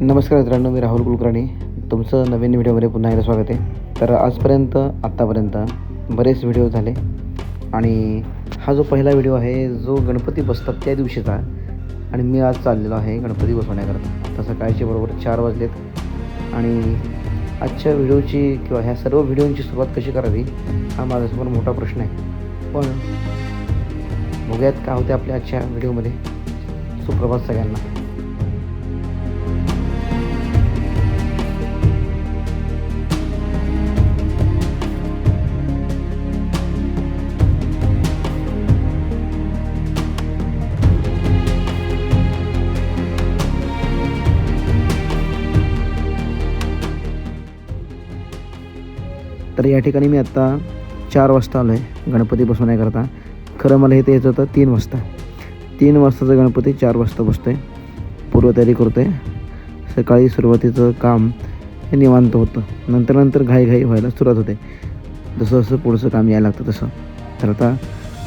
नमस्कार मित्रांनो मी राहुल कुलकर्णी. तुमचं नवीन व्हिडिओमध्ये पुन्हा एकदा स्वागत आहे. तर आजपर्यंत आत्तापर्यंत बरेच व्हिडिओ झाले. आणि हा जो पहिला व्हिडिओ आहे जो गणपती बसतात त्या दिवशीचा आणि मी आज चाललेलो आहे गणपती बसवण्याकरता. तसं सकाळचे बरोबर चार वाजलेत. आणि आजच्या व्हिडिओची किंवा ह्या सर्व व्हिडिओंची सुरुवात कशी करावी हा माझ्यासमोर मोठा प्रश्न आहे. पण बघूयात का होते आपल्या आजच्या व्हिडिओमध्ये. सुप्रभात सगळ्यांना. तर या ठिकाणी मी आत्ता चार वाजता आलो आहे गणपती बसवण्याकरता खरं मला इथे यायचं होतं तीन वाजता. तीन वाजताचा गणपती चार वाजता बसतो आहे पूर्वतयारी करतो आहे सकाळी सुरुवातीचं काम हे निवांत होतं. नंतर नंतर घाईघाई व्हायला सुरुवात होते. जसं जसं पुढचं काम यायला लागतं तसं. तर आता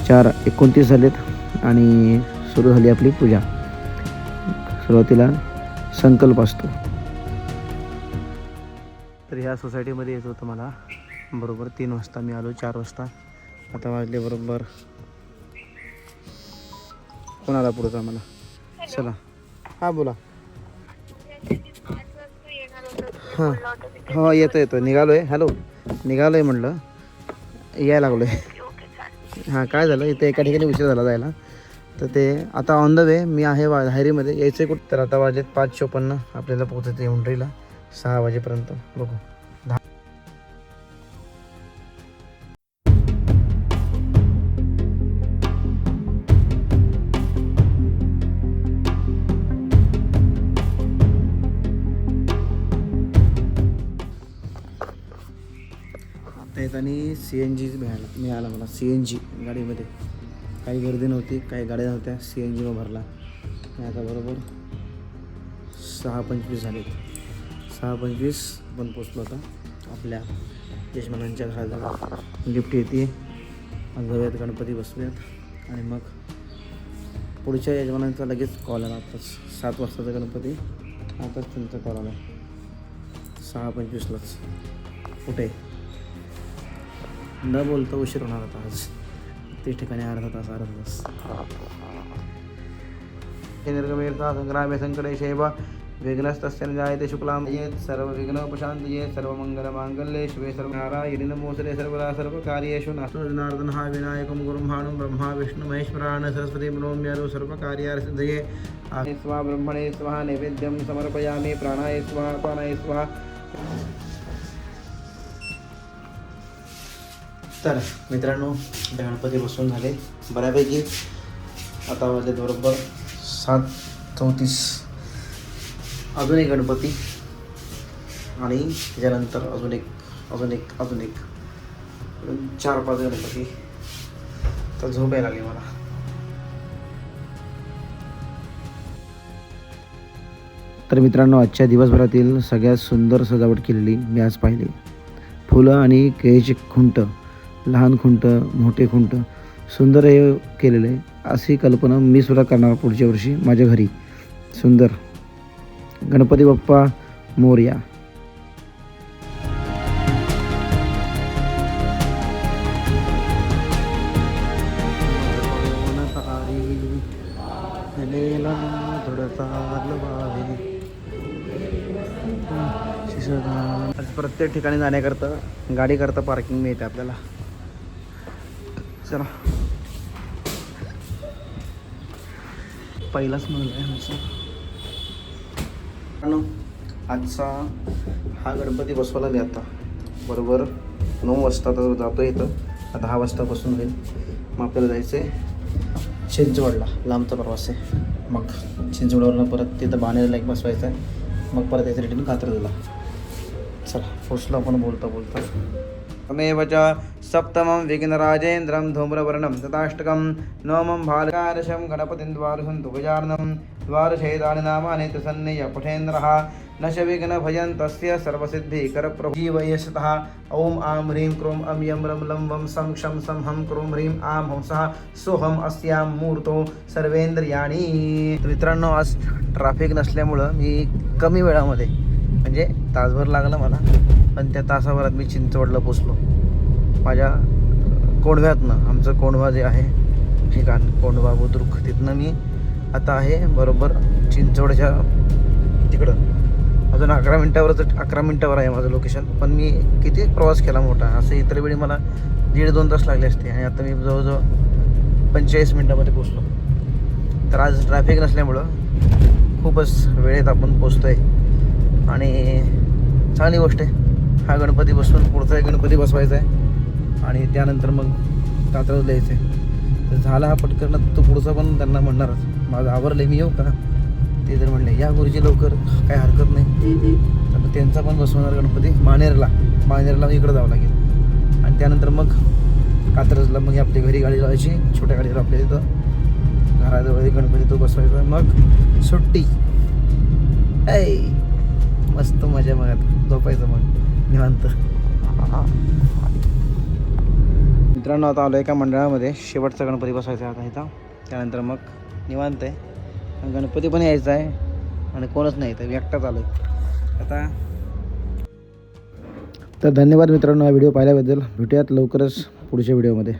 चार एकोणतीस झालेत आणि सुरू झाली आपली पूजा. सुरुवातीला संकल्प असतो. तर ह्या सोसायटीमध्ये येत होतं मला. बरोबर तीन वाजता मी आलो चार वाजता. आता वाजले बरोबर. कोणाला पुढचा मला चला. हां बोला. हां. हो येतो येतो. निघालो आहे हॅलो. निघालो आहे म्हटलं. यायला लागलो आहे हां काय झालं? इथे एका ठिकाणी उशीर झाला जायला. तर ते आता ऑन द वे मी आहे वा धायरीमध्ये यायचं कुठं तर? आता वाजलेत पाच चोपन्न. आपल्याला पोहोचायचं येऊन सहा वाजेपर्यंत. बघू. आहेत आणि सी एन जी मिळाला मिळाला मला सी एन जी गाडीमध्ये. काही गर्दी नव्हती काही गाड्या नव्हत्या सी एन जीनं भरला. आता बरोबर सहा पंचवीस झाले सहा पंचवीस पण पोचलो आता आपल्या यजमानांच्या घराजवळ. लिफ्ट येते. जाऊयात गणपती बसूयात आणि मग पुढच्या यजमानांचा लगेच कॉल आला. आताच सात वाजताचा गणपती. आताच त्यांचा कॉल आला. सहा पंचवीसलाच. कुठे? न बोलता उशीर होणार होता आज. ते ठिकाणी अर्धा तास अर्धा तास. निर्गमेर्था संग्रामे शैव विघ्नस्तस्य न जायते शुक्लां येत् सर्वविघ्नोपशान्त येत् सर्वमङ्गलमाङ्गल्ये शिवे सर्वनारायणि नमोऽस्तुते सर्वदा सर्वकार्येषु नास्तु जनार्दन हा विनायकं गुरुं भानुं ब्रह्मा विष्णु महेश्वरान् सरस्वती नोम्यारो सर्वकार्यार्सिद्धये। आहे स्वा ब्रह्मणे स्वाहा नैवेद्यं समर्पयामि प्राणाय स्वाहा पानाय स्वाहा। तर मित्रांनो गणपती बसून झाले. बऱ्यापैकी आता वाजले बरोबर सात चौतीस. अजून एक गणपती आणि त्याच्यानंतर अजून एक अजून एक अजून एक. चार पाच गणपती. तर झोप यायला लागली मला. तर मित्रांनो आजच्या दिवसभरातील सगळ्यात सुंदर सजावट केलेली मी आज पाहिली. फुलं आणि केळीचे खुंट. लहान खुंट मोठे खुंट सुंदर हे केलेलं आहे. अशी कल्पना मी सुद्धा करणार पुढच्या वर्षी माझ्या घरी. सुंदर. गणपती बाप्पा मोर्या. प्रत्येक ठिकाणी जाण्याकरता गाडीकरता पार्किंग मिळते आपल्याला. चला पहिलाच म्हणलं आहे आमचा आजचा हा गणपती बसवायला मी आता. बरोबर नऊ वाजता तर जातो इथं. दहा वाजता बसून होईल. मग आपल्याला जायचं आहे चिंचवडला लांबचा प्रवास आहे. मग चिंचवडवरनं परत तिथं बाणेरला एक बसवायचं आहे. मग परत यायचं रिटर्न कात्रजला. चला पोचलो आपण बोलता बोलता. तमेव च सप्तमं विघ्नराजेन्द्रं धूम्रवर्णं तथाष्टकं नवमं भालकारशं गणपतिं द्वारसं गजाननं द्वारशेदानि नामानि त्रिसन्निय पठेन्द्रः न च विघ्नभयं तस्य सर्वसिद्धिकरप्रभु जीवयशतः ॐ आं ह्रीं क्रों अं यं रं लं वं सं क्षं सं हं क्रों ह्रीं आं हंसः सोहम् अस्यां मूर्तो सर्वेंद्रियाणी मित्रांनो आज ट्रॅफिक नसल्यामुळं मी कमी वेळामध्ये म्हणजे तासभर लागला मला. पण त्या तासाभरात मी चिंचवडला पोचलो. माझ्या कोंडव्यातनं आमचं कोंडवा जे आहे ठिकाण कोंडवा बुद्रुक तिथनं मी आता आहे बरोबर चिंचवडच्या तिकडं. अजून अकरा मिनटावरच अकरा मिनटावर आहे माझं लोकेशन पण मी किती प्रवास केला मोठा. असं इतर वेळी मला दीड दोन तास लागले असते. आणि आता मी जवळजवळ पंचेचाळीस मिनटामध्ये पोचलो. तर आज ट्रॅफिक नसल्यामुळं खूपच वेळेत आपण पोचतो आहे आणि चांगली गोष्ट आहे. हा गणपती बसवून पुढचा एक गणपती बसवायचा आहे. आणि त्यानंतर मग कात्रज द्यायचं आहे तर झाला हा पटकन तो पुढचा पण त्यांना म्हणणारच. माझं आवरलं मी येऊ का? ते जर म्हणले या गुरुजी लवकर काय हरकत नाही. तर त्यांचा पण बसवणार गणपती मानेरला. मानेरला इकडं जावं लागेल. आणि त्यानंतर मग कात्रजला मग आपली घरी गाडी लावायची छोट्या गाडीवर आपल्या इथं. घराजवळ गणपती तो बसवायचा. मग सुट्टी. ऐ मस्त मजा मग आता झोपायचं मग. निवांत. मित्रांनो आता आलो एका मंडळामध्ये. शेवटचा गणपती बसायचा आहे आता इथं. त्यानंतर मग निवांत आहे. गणपती पण यायचा आहे. आणि कोणच नाही तर एकटाच आलो आता तर धन्यवाद मित्रांनो हा व्हिडिओ पाहिल्याबद्दल. भेटूयात लवकरच पुढच्या व्हिडिओमध्ये.